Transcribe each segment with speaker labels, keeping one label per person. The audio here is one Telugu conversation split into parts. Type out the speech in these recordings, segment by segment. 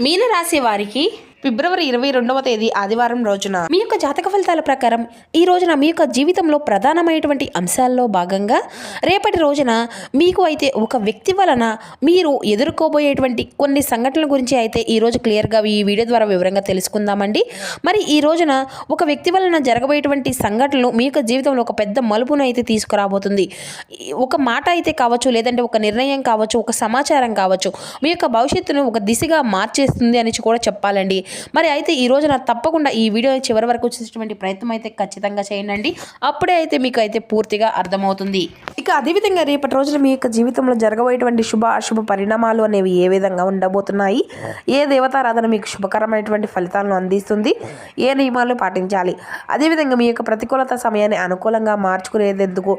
Speaker 1: మీనరాశి వారికి ఫిబ్రవరి ఇరవై రెండవ తేదీ ఆదివారం రోజున. మీ యొక్క జాతక ఫలితాల ప్రకారం ఈ రోజున మీ యొక్క జీవితంలో ప్రధానమైనటువంటి అంశాల్లో భాగంగా రేపటి రోజున మీకు అయితే ఒక వ్యక్తి వలన మీరు ఎదుర్కోబోయేటువంటి కొన్ని సంఘటనల గురించి అయితే ఈ రోజు క్లియర్గా ఈ వీడియో ద్వారా వివరంగా తెలుసుకుందామండి. మరి ఈ రోజున ఒక వ్యక్తి వలన జరగబోయేటువంటి సంఘటనలు మీ యొక్క జీవితంలో ఒక పెద్ద మలుపును అయితే తీసుకురాబోతుంది. ఒక మాట అయితే కావచ్చు లేదంటే ఒక నిర్ణయం కావచ్చు ఒక సమాచారం కావచ్చు మీ యొక్క భవిష్యత్తును ఒక దిశగా మార్చేస్తుంది అని కూడా చెప్పాలండి. మరి అయితే ఈ రోజున తప్పకుండా ఈ వీడియో చివరి వరకు చూసేటువంటి ప్రయత్నం అయితే ఖచ్చితంగా చేయండి. అప్పుడే అయితే మీకు అయితే పూర్తిగా అర్థమవుతుంది. ఇక అదేవిధంగా రేపటి రోజున మీ యొక్క జీవితంలో జరగబోయేటువంటి శుభ అశుభ పరిణామాలు అనేవి ఏ విధంగా ఉండబోతున్నాయి? ఏ దేవతారాధన మీకు శుభకరమైనటువంటి ఫలితాలను అందిస్తుంది? ఏ నియమాలు పాటించాలి? అదేవిధంగా మీ యొక్క ప్రతికూలత సమయాన్ని అనుకూలంగా మార్చుకునేందుకు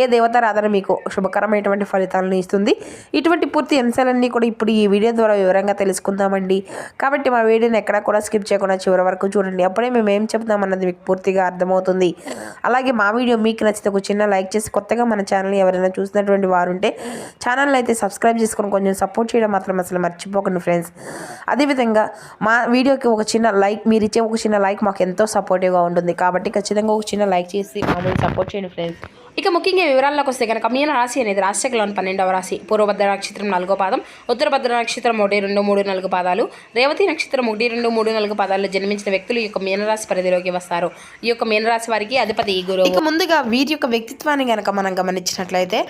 Speaker 1: ఏ దేవతారాధన మీకు శుభకరమైనటువంటి ఫలితాలను ఇస్తుంది? ఇటువంటి పూర్తి అంశాలన్నీ కూడా ఇప్పుడు ఈ వీడియో ద్వారా వివరంగా తెలుసుకుందామండి. కాబట్టి మా వీడియోని ఎక్కడ కూడా స్కిప్ చేయకుండా చివరి వరకు చూడండి. అప్పుడే మేము ఏం చెప్తామన్నది మీకు పూర్తిగా అర్థమవుతుంది. అలాగే మా వీడియో మీకు నచ్చితే ఒక చిన్న లైక్ చేసి కొత్తగా మన ఛానల్ ఎవరైనా చూసినటువంటి వారు ఉంటే ఛానల్ అయితే సబ్స్క్రైబ్ చేసుకొని కొంచెం సపోర్ట్ చేయడం మాత్రం అసలు మర్చిపోకండి ఫ్రెండ్స్. అదేవిధంగా మా వీడియోకి ఒక చిన్న లైక్ మీరు ఇచ్చే ఒక చిన్న లైక్ మాకు ఎంతో సపోర్టివ్గా ఉంటుంది. కాబట్టి ఖచ్చితంగా ఒక చిన్న లైక్ చేసి మమ్మల్ని సపోర్ట్ చేయండి ఫ్రెండ్స్. ఇక ముఖ్యంగా వివరాల్లోకి వస్తే కనుక మీన రాశి అనేది రాశిలోని పన్నెండవ రాశి. పూర్వభద్ర నక్షత్రం నాలుగో పాదం ఉత్తరభద్ర నక్షత్రం ఒకటి రెండు మూడు నాలుగు పాదాలు రేవతి నక్షత్రం ఒకటి రెండు మూడు నాలుగు పదాల్లో జన్మించిన వ్యక్తులు ఈ యొక్క మీనరాశి పరిధిలోకి వస్తారు. ఈ యొక్క మీనరాశి వారికి అధిపతి గురువు. ఇక ముందుగా వీరి యొక్క వ్యక్తిత్వాన్ని గనక మనం గమనించినట్లయితే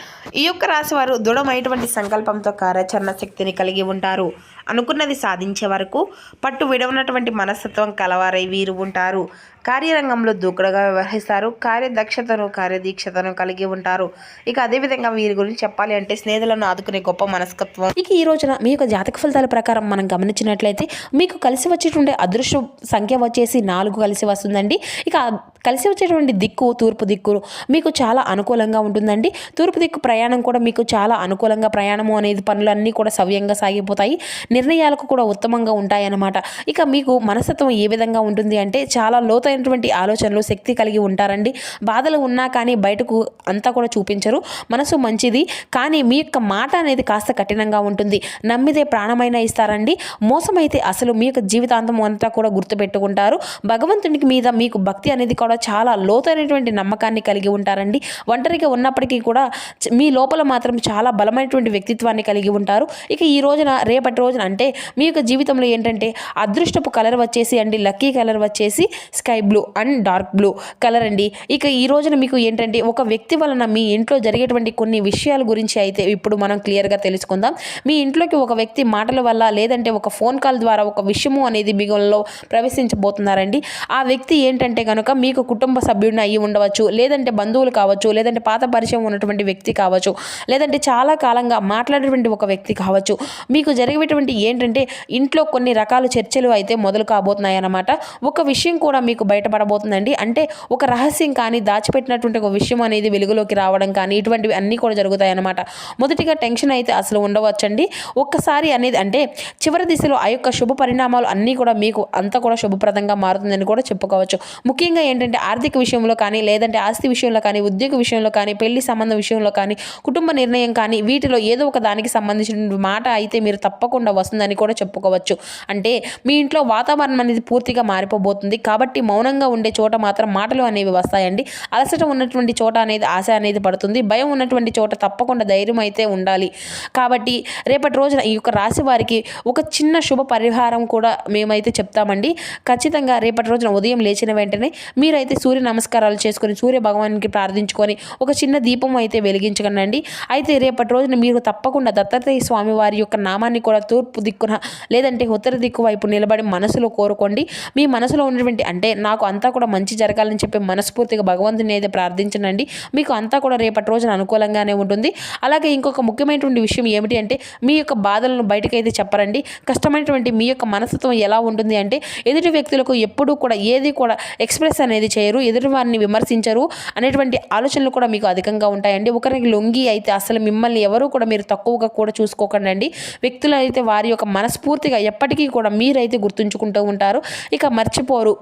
Speaker 1: ఈ యొక్క రాశి వారు దృఢమైనటువంటి సంకల్పంతో కార్యాచరణ శక్తిని కలిగి ఉంటారు. అనుకున్నది సాధించే వరకు పట్టు విడవనటువంటి మనస్తత్వం కలవారై వీరు ఉంటారు. కార్యరంగంలో దూకుడుగా వ్యవహరిస్తారు. కార్యదక్షతను కార్యదీక్షతను కలిగి ఉంటారు. ఇక అదేవిధంగా వీరి గురించి చెప్పాలి అంటే స్నేహితులను ఆదుకునే గొప్ప మనస్తత్వం. ఇక ఈ రోజున మీ యొక్క జాతక ఫలితాల ప్రకారం మనం గమనించినట్లయితే మీకు కలిసి వచ్చేటువంటి అదృశ్య సంఖ్య వచ్చేసి నాలుగు కలిసి వస్తుందండి. ఇక కలిసి వచ్చేటువంటి దిక్కు తూర్పు దిక్కు మీకు చాలా అనుకూలంగా ఉంటుందండి. తూర్పు దిక్కు ప్రయాణం కూడా మీకు చాలా అనుకూలంగా ప్రయాణము అనేది పనులన్నీ కూడా సవ్యంగా సాగిపోతాయి. నిర్ణయాలకు కూడా ఉత్తమంగా ఉంటాయన్నమాట. ఇక మీకు మనస్తత్వం ఏ విధంగా ఉంటుంది అంటే చాలా లోతైనటువంటి ఆలోచనలు శక్తి కలిగి ఉంటారండి. బాధలు ఉన్నా కానీ బయటకు అంతా కూడా చూపించరు. మనసు మంచిది కానీ మీ యొక్క మాట అనేది కాస్త కఠినంగా ఉంటుంది. నమ్మితే ప్రాణమైనా ఇస్తారండి. మోసమైతే అసలు మీ యొక్క జీవితాంతం అంతా కూడా గుర్తుపెట్టుకుంటారు. భగవంతునికి మీద మీకు భక్తి అనేది కూడా చాలా లోతైనటువంటి నమ్మకాన్ని కలిగి ఉంటారండి. ఒంటరిగా ఉన్నప్పటికీ కూడా మీ లోపల మాత్రం చాలా బలమైనటువంటి వ్యక్తిత్వాన్ని కలిగి ఉంటారు. ఇక ఈ రోజున రేపటి రోజున అంటే మీ యొక్క జీవితంలో ఏంటంటే అదృష్టపు కలర్ వచ్చేసి అండి లక్కీ కలర్ వచ్చేసి sky blue and dark blue colour అండి. ఇక ఈ రోజున మీకు ఏంటంటే ఒక వ్యక్తి వలన మీ ఇంట్లో జరిగేటువంటి కొన్ని విషయాల గురించి అయితే ఇప్పుడు మనం క్లియర్గా తెలుసుకుందాం. మీ ఇంట్లోకి ఒక వ్యక్తి మాటల వల్ల లేదంటే ఒక ఫోన్ కాల్ ద్వారా ఒక విషయము అనేది మీలో ప్రవేశించబోతున్నారండి. ఆ వ్యక్తి ఏంటంటే కనుక మీకు కుటుంబ సభ్యుడిని అయ్యి ఉండవచ్చు లేదంటే బంధువులు కావచ్చు లేదంటే పాత పరిచయం ఉన్నటువంటి వ్యక్తి కావచ్చు లేదంటే చాలా కాలంగా మాట్లాడేటువంటి ఒక వ్యక్తి కావచ్చు. మీకు జరిగేటువంటి ఏంటంటే ఇంట్లో కొన్ని రకాల చర్చలు అయితే మొదలు కాబోతున్నాయన్నమాట ఒక విషయం కూడా మీకు బయటపడబోతుందండి. అంటే ఒక రహస్యం కానీ దాచిపెట్టినటువంటి ఒక విషయం అనేది వెలుగులోకి రావడం కానీ ఇటువంటివి అన్నీ కూడా జరుగుతాయి అన్నమాట. మొదటిగా టెన్షన్ అయితే అసలు ఉండవచ్చండి. ఒక్కసారి అనేది అంటే చివరి దిశలో ఆ యొక్క శుభ పరిణామాలు అన్నీ కూడా మీకు అంతా కూడా శుభప్రదంగా మారుతుందని కూడా చెప్పుకోవచ్చు. ముఖ్యంగా ఏంటంటే ఆర్థిక విషయంలో కానీ లేదంటే ఆస్తి విషయంలో కానీ ఉద్యోగ విషయంలో కానీ పెళ్ళి సంబంధం విషయంలో కానీ కుటుంబ నిర్ణయం కానీ వీటిలో ఏదో ఒక దానికి సంబంధించిన మాట అయితే మీరు తప్పకుండా వస్తుందని కూడా చెప్పుకోవచ్చు. అంటే మీ ఇంట్లో వాతావరణం అనేది పూర్తిగా మారిపోబోతుంది. కాబట్టి మౌనంగా ఉండే చోట మాత్రం మాటలు అనేవి వస్తాయండి. అలసట ఉన్నటువంటి చోట అనేది ఆశ అనేది పడుతుంది. భయం ఉన్నటువంటి చోట తప్పకుండా ధైర్యం అయితే ఉండాలి. కాబట్టి రేపటి రోజున ఈ యొక్క రాశి వారికి ఒక చిన్న శుభ పరిహారం కూడా మేమైతే చెప్తామండి. ఖచ్చితంగా రేపటి రోజున ఉదయం లేచిన వెంటనే మీరైతే సూర్య నమస్కారాలు చేసుకొని సూర్య భగవానికి ప్రార్థించుకొని ఒక చిన్న దీపం అయితే వెలిగించకండి అయితే రేపటి రోజున మీరు తప్పకుండా దత్తాత్రేయ స్వామి వారి యొక్క నామాన్ని కూడా తూర్పు దిక్కున లేదంటే ఉత్తర దిక్కు వైపు నిలబడి మనసులో కోరుకోండి. మీ మనసులో ఉన్నటువంటి అంటే నాకు అంతా కూడా మంచి జరగాలని చెప్పి మనస్ఫూర్తిగా భగవంతుని అయితే ప్రార్థించనండి. మీకు అంతా కూడా రేపటి రోజున అనుకూలంగానే ఉంటుంది. అలాగే ఇంకొక ముఖ్యమైనటువంటి విషయం ఏమిటి అంటే మీ యొక్క బాధలను బయటకైతే చెప్పరండి. కష్టమైనటువంటి మీ యొక్క మనస్తత్వం ఎలా ఉంటుంది అంటే ఎదుటి వ్యక్తులకు ఎప్పుడూ కూడా ఏది కూడా ఎక్స్ప్రెస్ అనేది చేయరు ఎదుటి వారిని విమర్శించరు అనేటువంటి ఆలోచనలు కూడా మీకు అధికంగా ఉంటాయండి. ఒకరికి లొంగి అయితే అసలు మిమ్మల్ని ఎవరు కూడా మీరు తక్కువగా కూడా చూసుకోకండి వ్యక్తులు అయితే వారి యొక్క మనస్ఫూర్తిగా ఎప్పటికీ కూడా మీరైతే గుర్తుంచుకుంటూ ఉంటారు. ఇక మర్చిపోరు.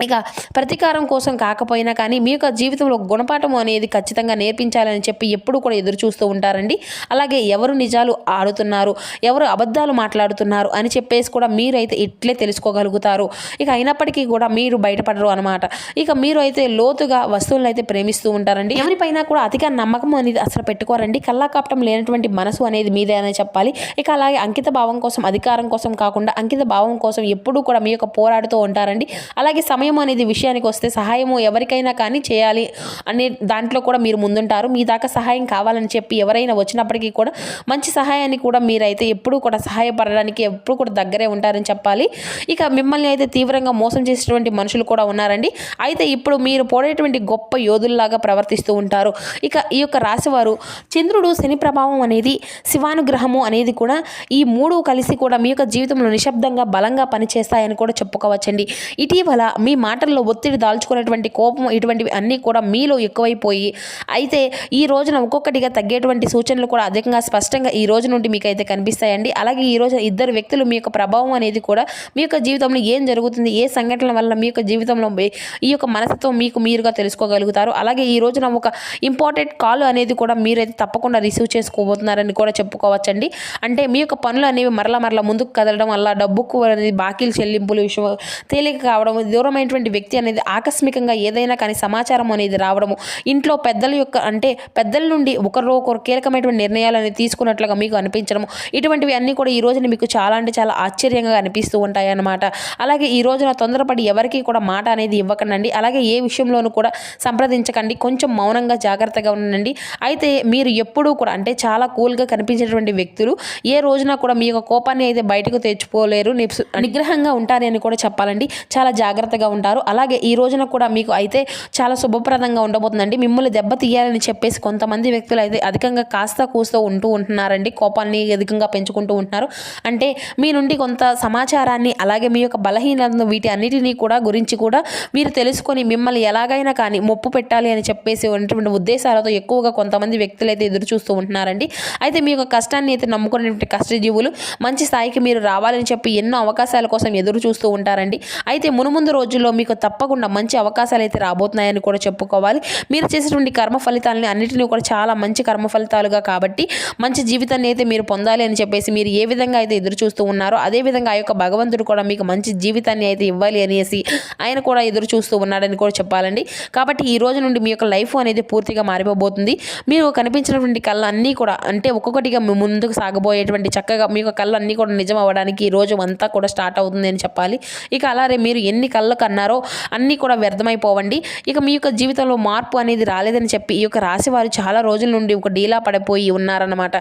Speaker 1: ఇక ప్రతీకారం కోసం కాకపోయినా కానీ మీ యొక్క జీవితంలో గుణపాఠం అనేది ఖచ్చితంగా నేర్పించాలని చెప్పి ఎప్పుడు కూడా ఎదురు చూస్తూ ఉంటారండి. అలాగే ఎవరు నిజాలు ఆడుతున్నారు ఎవరు అబద్ధాలు మాట్లాడుతున్నారు అని చెప్పేసి కూడా మీరైతే ఇట్లే తెలుసుకోగలుగుతారు. ఇక అయినప్పటికీ కూడా మీరు బయటపడరు అనమాట ఇక మీరు అయితే లోతుగా వస్తువులను అయితే ప్రేమిస్తూ ఉంటారండి. ఎవరిపైన కూడా అతిగా నమ్మకం అనేది అసలు పెట్టుకోరండి. కల్లాకాపటం లేనటువంటి మనసు అనేది మీదే అని చెప్పాలి. ఇక అలాగే అంకిత భావం కోసం అధికారం కోసం కాకుండా అంకిత భావం కోసం ఎప్పుడూ కూడా మీ యొక్క పోరాడుతూ ఉంటారండి. అలాగే సమయం అనేది విషయానికి వస్తే సహాయము ఎవరికైనా కానీ చేయాలి అనే దాంట్లో కూడా మీరు ముందుంటారు. మీ దాకా సహాయం కావాలని చెప్పి ఎవరైనా వచ్చినప్పటికీ కూడా మంచి సహాయాన్ని కూడా మీరైతే ఎప్పుడూ కూడా సహాయపడడానికి ఎప్పుడు కూడా దగ్గరే ఉంటారని చెప్పాలి. ఇక మిమ్మల్ని అయితే తీవ్రంగా మోసం చేసేటువంటి మనుషులు కూడా ఉన్నారండి. అయితే ఇప్పుడు మీరు పోడేటువంటి గొప్ప యోధుల్లాగా ప్రవర్తిస్తూ ఉంటారు. ఇక ఈ యొక్క రాశివారు చంద్రుడు శని ప్రభావం అనేది శివానుగ్రహము అనేది కూడా ఈ మూడు కలిసి కూడా మీ యొక్క జీవితంలో నిశ్శబ్దంగా బలంగా పనిచేస్తాయని కూడా చెప్పుకోవచ్చండి. ఇటీవల మీ మాటల్లో ఒత్తిడి దాల్చుకునేటువంటి కోపం ఇటువంటివి అన్నీ కూడా మీలో ఎక్కువైపోయి అయితే ఈ రోజున ఒక్కొక్కటిగా తగ్గేటువంటి సూచనలు కూడా అధికంగా స్పష్టంగా ఈ రోజు నుండి మీకు అయితే కనిపిస్తాయండి. అలాగే ఈ రోజు ఇద్దరు వ్యక్తులు మీ యొక్క ప్రభావం అనేది కూడా మీ యొక్క జీవితంలో ఏం జరుగుతుంది ఏ సంఘటనల వల్ల మీ యొక్క జీవితంలో ఈ యొక్క మనసుతో మీకు మీరుగా తెలుసుకోగలుగుతారు. అలాగే ఈ రోజున ఒక ఇంపార్టెంట్ కాల్ అనేది కూడా మీరైతే తప్పకుండా రిసీవ్ చేసుకోబోతున్నారని కూడా చెప్పుకోవచ్చండి. అంటే మీ యొక్క పనులు అనేవి మరలా మరలా ముందుకు కదలడం వల్ల డబ్బుకు అనేది బాకీలు చెల్లింపులు విషయం తేలిక కావడం దూరమైన దూరమైనటువంటి వ్యక్తి అనేది ఆకస్మికంగా ఏదైనా కానీ సమాచారం అనేది రావడము ఇంట్లో పెద్దల యొక్క అంటే పెద్దల నుండి ఒకరు ఒకరు కీలకమైనటువంటి నిర్ణయాలు అనేది తీసుకున్నట్లుగా మీకు అనిపించడము. ఇటువంటివి అన్నీ కూడా ఈ రోజున మీకు చాలా అంటే చాలా ఆశ్చర్యంగా అనిపిస్తూ ఉంటాయి అన్నమాట. అలాగే ఈ రోజున తొందరపడి ఎవరికి కూడా మాట అనేది ఇవ్వకండి అలాగే ఏ విషయంలోనూ కూడా సంప్రదించకండి. కొంచెం మౌనంగా జాగ్రత్తగా ఉండండి. అయితే మీరు ఎప్పుడూ కూడా అంటే చాలా కూల్గా కనిపించేటువంటి వ్యక్తులు ఏ రోజున కూడా మీ యొక్క కోపాన్ని అయితే బయటకు తెచ్చుకోలేరు. నిగ్రహంగా ఉంటారని కూడా చెప్పాలండి. చాలా జాగ్రత్తగా ఉంటారు. అలాగే ఈ రోజున కూడా మీకు అయితే చాలా శుభప్రదంగా ఉండబోతుందండి. మిమ్మల్ని దెబ్బ తీయాలని చెప్పేసి కొంతమంది వ్యక్తులు అయితే అధికంగా కాస్త కూస్తూ ఉంటూ ఉంటున్నారండి. కోపాన్ని అధికంగా పెంచుకుంటూ ఉంటున్నారు. అంటే మీ నుండి కొంత సమాచారాన్ని అలాగే మీ యొక్క బలహీనతను వీటి అన్నిటినీ కూడా గురించి కూడా మీరు తెలుసుకొని మిమ్మల్ని ఎలాగైనా కానీ మొప్పు పెట్టాలి అని చెప్పేసి ఉన్నటువంటి ఉద్దేశాలతో ఎక్కువగా కొంతమంది వ్యక్తులు అయితే ఎదురు చూస్తూ ఉంటున్నారండి. అయితే మీ యొక్క కష్టాన్ని అయితే నమ్ముకునేటువంటి కష్టజీవులు మంచి స్థాయికి మీరు రావాలని చెప్పి ఎన్నో అవకాశాల కోసం ఎదురు చూస్తూ ఉంటారండి. అయితే మునుముందు రోజుల్లో మీకు తప్పకుండా మంచి అవకాశాలు అయితే రాబోతున్నాయని కూడా చెప్పుకోవాలి. మీరు చేసేటువంటి కర్మ ఫలితాలని అన్నిటినీ కూడా చాలా మంచి కర్మ ఫలితాలుగా కాబట్టి మంచి జీవితాన్ని అయితే మీరు పొందాలి అని చెప్పేసి మీరు ఏ విధంగా అయితే ఎదురు చూస్తూ ఉన్నారో అదే విధంగా ఆ యొక్క భగవంతుడు కూడా మీకు మంచి జీవితాన్ని అయితే ఇవ్వాలి అనేసి ఆయన కూడా ఎదురు చూస్తూ ఉన్నాడని కూడా చెప్పాలండి. కాబట్టి ఈ రోజు నుండి మీ యొక్క లైఫ్ అనేది పూర్తిగా మారిపోబోతుంది. మీరు కనిపించినటువంటి కళ్ళు అన్నీ కూడా అంటే ఒక్కొక్కటిగా ముందుకు సాగబోయేటువంటి చక్కగా మీ యొక్క కళ్ళు అన్నీ కూడా నిజం అవ్వడానికి ఈ రోజు అంతా కూడా స్టార్ట్ అవుతుంది అని చెప్పాలి. ఇక అలాగే మీరు ఎన్ని కళ్ళు అన్నారో అన్నీ కూడా వ్యర్థమైపోవండి. ఇక మీ యొక్క జీవితంలో మార్పు అనేది రాలేదని చెప్పి ఈ యొక్క రాశి వారు చాలా రోజుల నుండి ఒక డీలా పడిపోయి ఉన్నారన్నమాట.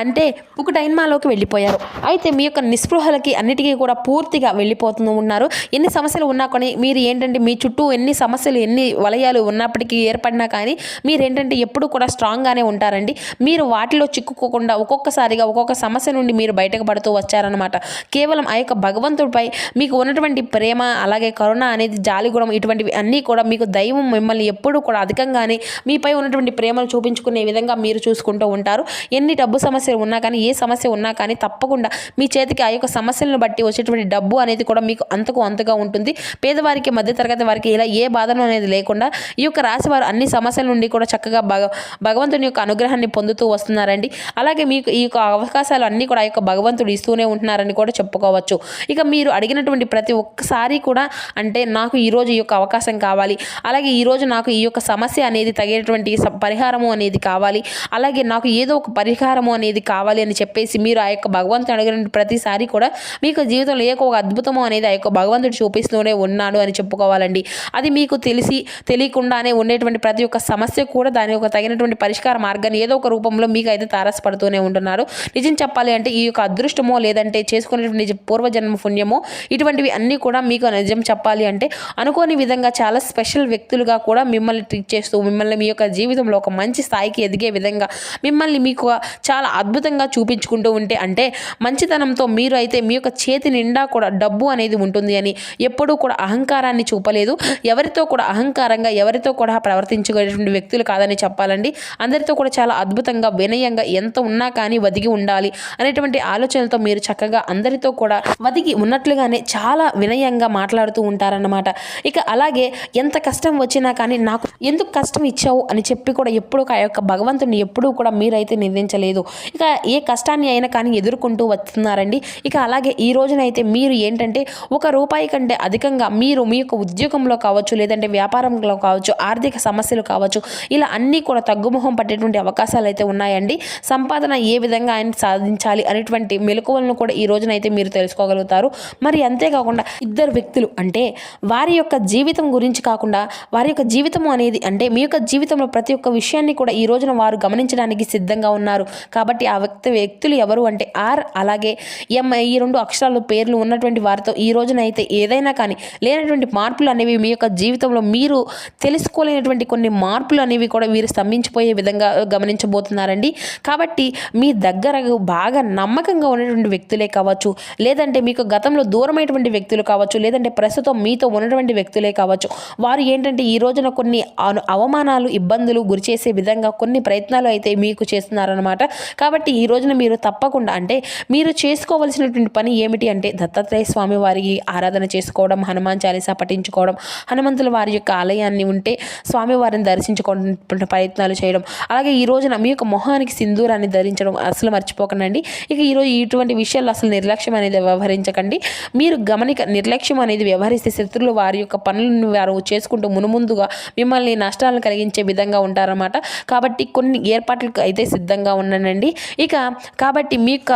Speaker 1: అంటే ఒక డైన్మాలోకి వెళ్ళిపోయారు. అయితే మీ యొక్క నిస్పృహలకి అన్నిటికీ కూడా పూర్తిగా వెళ్ళిపోతూ ఉన్నారు. ఎన్ని సమస్యలు ఉన్నా కానీ మీరు ఏంటంటే మీ చుట్టూ ఎన్ని సమస్యలు ఎన్ని వలయాలు ఉన్నప్పటికీ ఏర్పడినా కానీ మీరు ఏంటంటే ఎప్పుడు కూడా స్ట్రాంగ్గానే ఉంటారండి. మీరు వాటిలో చిక్కుకోకుండా ఒక్కొక్కసారిగా ఒక్కొక్క సమస్య నుండి మీరు బయటకు పడుతూ వచ్చారనమాట కేవలం ఆ యొక్క భగవంతుడిపై మీకు ఉన్నటువంటి ప్రేమ అలాగే కరుణ అనేది జాలి ఇటువంటివి అన్నీ కూడా మీకు దైవం మిమ్మల్ని ఎప్పుడూ కూడా అధికంగానే మీపై ఉన్నటువంటి ప్రేమను చూపించుకునే విధంగా మీరు చూసుకుంటూ ఉంటారు. ఎన్ని డబ్బు సమస్యలు ఉన్నా కానీ ఏ సమస్య ఉన్నా కానీ తప్పకుండా మీ చేతికి ఆ యొక్క సమస్యలను బట్టి వచ్చేటువంటి డబ్బు అనేది కూడా మీకు అంతకు అంతగా ఉంటుంది. పేదవారికి మధ్యతరగతి వారికి ఇలా ఏ బాధను అనేది లేకుండా ఈ యొక్క రాశి వారు అన్ని సమస్యల నుండి కూడా చక్కగా భగ భగవంతుని యొక్క అనుగ్రహాన్ని పొందుతూ వస్తున్నారండి. అలాగే మీకు ఈ యొక్క అవకాశాలు అన్నీ కూడా ఆ యొక్క భగవంతుడు ఇస్తూనే ఉంటున్నారని కూడా చెప్పుకోవచ్చు. ఇక మీరు అడిగినటువంటి ప్రతి ఒక్కసారి కూడా అంటే నాకు ఈరోజు ఈ యొక్క అవకాశం కావాలి. అలాగే ఈరోజు నాకు ఈ యొక్క సమస్య అనేది తగినటువంటి పరిహారము అనేది కావాలి. అలాగే నాకు ఏదో ఒక పరిహారము అనేది కావాలి అని చెప్పేసి మీరు ఆ యొక్క భగవంతుని అడిగిన ప్రతిసారి కూడా మీకు జీవితంలో ఏ ఒక అద్భుతము అనేది ఆ యొక్క భగవంతుడు చూపిస్తూనే ఉన్నాడు అని చెప్పుకోవాలండి. అది మీకు తెలిసి తెలియకుండానే ఉండేటువంటి ప్రతి ఒక్క సమస్య కూడా దాని యొక్క తగినటువంటి పరిష్కార మార్గాన్ని ఏదో ఒక రూపంలో మీకు అయితే తారసపడుతూనే ఉంటున్నారు. నిజం చెప్పాలి అంటే ఈ యొక్క అదృష్టమో లేదంటే చేసుకునేటువంటి పూర్వజన్మ పుణ్యమో ఇటువంటివి అన్నీ కూడా మీకు నిజం చెప్పాలి అంటే అనుకోని విధంగా చాలా స్పెషల్ వ్యక్తులుగా కూడా మిమ్మల్ని ట్రీట్ చేస్తూ మిమ్మల్ని మీ యొక్క జీవితంలో ఒక మంచి స్థాయికి ఎదిగే విధంగా మిమ్మల్ని మీకు చాలా అద్భుతంగా చూపించుకుంటూ ఉంటే అంటే మంచితనంతో మీరు అయితే మీ యొక్క చేతి నిండా కూడా డబ్బు అనేది ఉంటుంది అని ఎప్పుడూ కూడా అహంకారాన్ని చూపలేదు. ఎవరితో కూడా అహంకారంగా ఎవరితో కూడా ప్రవర్తించగలిగినటువంటి వ్యక్తులు కాదని చెప్పాలండి. అందరితో కూడా చాలా అద్భుతంగా వినయంగా ఎంత ఉన్నా కానీ వదిగి ఉండాలి అనేటువంటి ఆలోచనలతో మీరు చక్కగా అందరితో కూడా వదిగి ఉన్నట్లుగానే చాలా వినయంగా మాట్లాడుతూ ఉంటారని అన్నమాట ఇక అలాగే ఎంత కష్టం వచ్చినా కానీ నాకు ఎందుకు కష్టం ఇచ్చావు అని చెప్పి కూడా ఎప్పుడు ఆ యొక్క భగవంతుని ఎప్పుడూ కూడా మీరైతే నిందించలేదు. ఇక ఏ కష్టాన్ని అయినా కానీ ఎదుర్కొంటూ వస్తున్నారండి. ఇక అలాగే ఈ రోజునైతే మీరు ఏంటంటే ఒక రూపాయి కంటే అధికంగా మీరు మీ యొక్క ఉద్యోగంలో కావచ్చు లేదంటే వ్యాపారంలో కావచ్చు ఆర్థిక సమస్యలు కావచ్చు ఇలా అన్నీ కూడా తగ్గుముఖం పట్టేటువంటి అవకాశాలు అయితే ఉన్నాయండి. సంపాదన ఏ విధంగా ఆయన సాధించాలి అనేటువంటి మెలకువలను కూడా ఈ రోజునైతే మీరు తెలుసుకోగలుగుతారు. మరి అంతేకాకుండా ఇద్దరు వ్యక్తులు అంటే వారి యొక్క జీవితం గురించి కాకుండా వారి యొక్క జీవితం అనేది అంటే మీ యొక్క జీవితంలో ప్రతి ఒక్క విషయాన్ని కూడా ఈ రోజున వారు గమనించడానికి సిద్ధంగా ఉన్నారు. కాబట్టి ఆ వ్యక్తి వ్యక్తులు ఎవరు అంటే ఆర్ అలాగే ఎం ఈ రెండు అక్షరాలు పేర్లు ఉన్నటువంటి వారితో ఈ రోజున అయితే ఏదైనా కానీ లేనటువంటి మార్పులు అనేవి మీ యొక్క జీవితంలో మీరు తెలుసుకోలేనటువంటి కొన్ని మార్పులు అనేవి కూడా వీరు స్తంభించిపోయే విధంగా గమనించబోతున్నారండి. కాబట్టి మీ దగ్గర బాగా నమ్మకంగా ఉన్నటువంటి వ్యక్తులే కావచ్చు లేదంటే మీకు గతంలో దూరమైనటువంటి వ్యక్తులు కావచ్చు లేదంటే ప్రస్తుతం మీ మీతో ఉన్నటువంటి వ్యక్తులే కావచ్చు. వారు ఏంటంటే ఈ రోజున కొన్ని అను- అవమానాలు ఇబ్బందులు గురిచేసే విధంగా కొన్ని ప్రయత్నాలు అయితే మీకు చేస్తున్నారనమాట కాబట్టి ఈ రోజున మీరు తప్పకుండా అంటే మీరు చేసుకోవలసినటువంటి పని ఏమిటి అంటే దత్తాత్రేయ స్వామి వారికి ఆరాధన చేసుకోవడం హనుమాన్ చాలీసా పఠించుకోవడం హనుమంతుల వారి యొక్క ఆలయాన్ని ఉంటే స్వామివారిని దర్శించుకోవడం ప్రయత్నాలు చేయడం అలాగే ఈ రోజున మీ యొక్క మొహానికి సింధూరాన్ని ధరించడం అసలు మర్చిపోకండి. ఇక ఈరోజు ఇటువంటి విషయాల్లో అసలు నిర్లక్ష్యం అనేది వ్యవహరించకండి. మీరు గమనిక నిర్లక్ష్యం అనేది వ్యవహరిస్తే శత్రులు వారి యొక్క పనులను వారు చేసుకుంటూ మునుముందుగా మిమ్మల్ని నష్టాలను కలిగించే విధంగా ఉంటారన్నమాట. కాబట్టి కొన్ని ఏర్పాట్లకు అయితే సిద్ధంగా ఉండండి ఇక కాబట్టి మీ యొక్క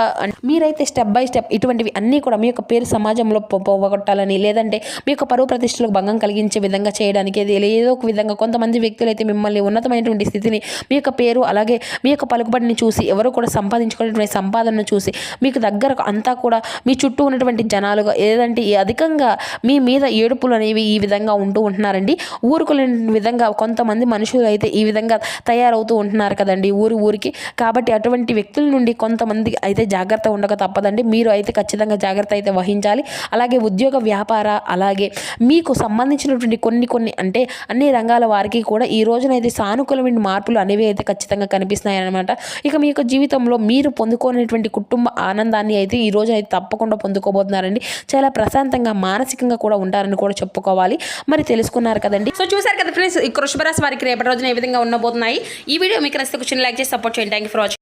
Speaker 1: మీరైతే స్టెప్ బై స్టెప్ ఇటువంటివి అన్నీ కూడా మీ యొక్క పేరు సమాజంలో పోగొట్టాలని లేదంటే మీ యొక్క పరువు ప్రతిష్టలకు భంగం కలిగించే విధంగా చేయడానికి ఏదో ఒక విధంగా కొంతమంది వ్యక్తులు అయితే మిమ్మల్ని ఉన్నతమైనటువంటి స్థితిని మీ యొక్క పేరు అలాగే మీ యొక్క పలుకుబడిని చూసి ఎవరు కూడా సంపాదించుకునేటువంటి సంపాదనను చూసి మీకు దగ్గర అంతా కూడా మీ చుట్టూ ఉన్నటువంటి జనాలుగా ఏదంటే అధికంగా మీ మీద ఏడుపులు అనేవి ఈ విధంగా ఉంటూ ఉంటున్నారండి. ఊరుకోలేని విధంగా కొంతమంది మనుషులు అయితే ఈ విధంగా తయారవుతూ ఉంటున్నారు కదండి ఊరు ఊరికి. కాబట్టి అటువంటి వ్యక్తుల నుండి కొంతమంది అయితే జాగ్రత్త ఉండక తప్పదండి. మీరు అయితే ఖచ్చితంగా జాగ్రత్త అయితే వహించాలి. అలాగే ఉద్యోగ వ్యాపార అలాగే మీకు సంబంధించినటువంటి కొన్ని కొన్ని అంటే అన్ని రంగాల వారికి కూడా ఈ రోజునైతే సానుకూలమైన మార్పులు అనేవి అయితే ఖచ్చితంగా కనిపిస్తున్నాయి అనమాట ఇక మీ యొక్క జీవితంలో మీరు పొందుకోనటువంటి కుటుంబ ఆనందాన్ని అయితే ఈ రోజు అయితే తప్పకుండా పొందుకోబోతున్నారండి. చాలా ప్రశాంతంగా మానసికంగా కూడా ఉంటారని కూడా చెప్పుకోవాలి. మరి తెలుసుకున్నారు కదండి. సో చూసారు కదా ఫ్రెండ్స్ ఈ కృష్ణరాశి వారికి రేపటి రోజున ఏ విధంగా ఉండబోతున్నాయి? ఈ వీడియో మీకు నచ్చితే ఒక లైక్ చేసి సపోర్ట్ చేయండి. Thank you for watching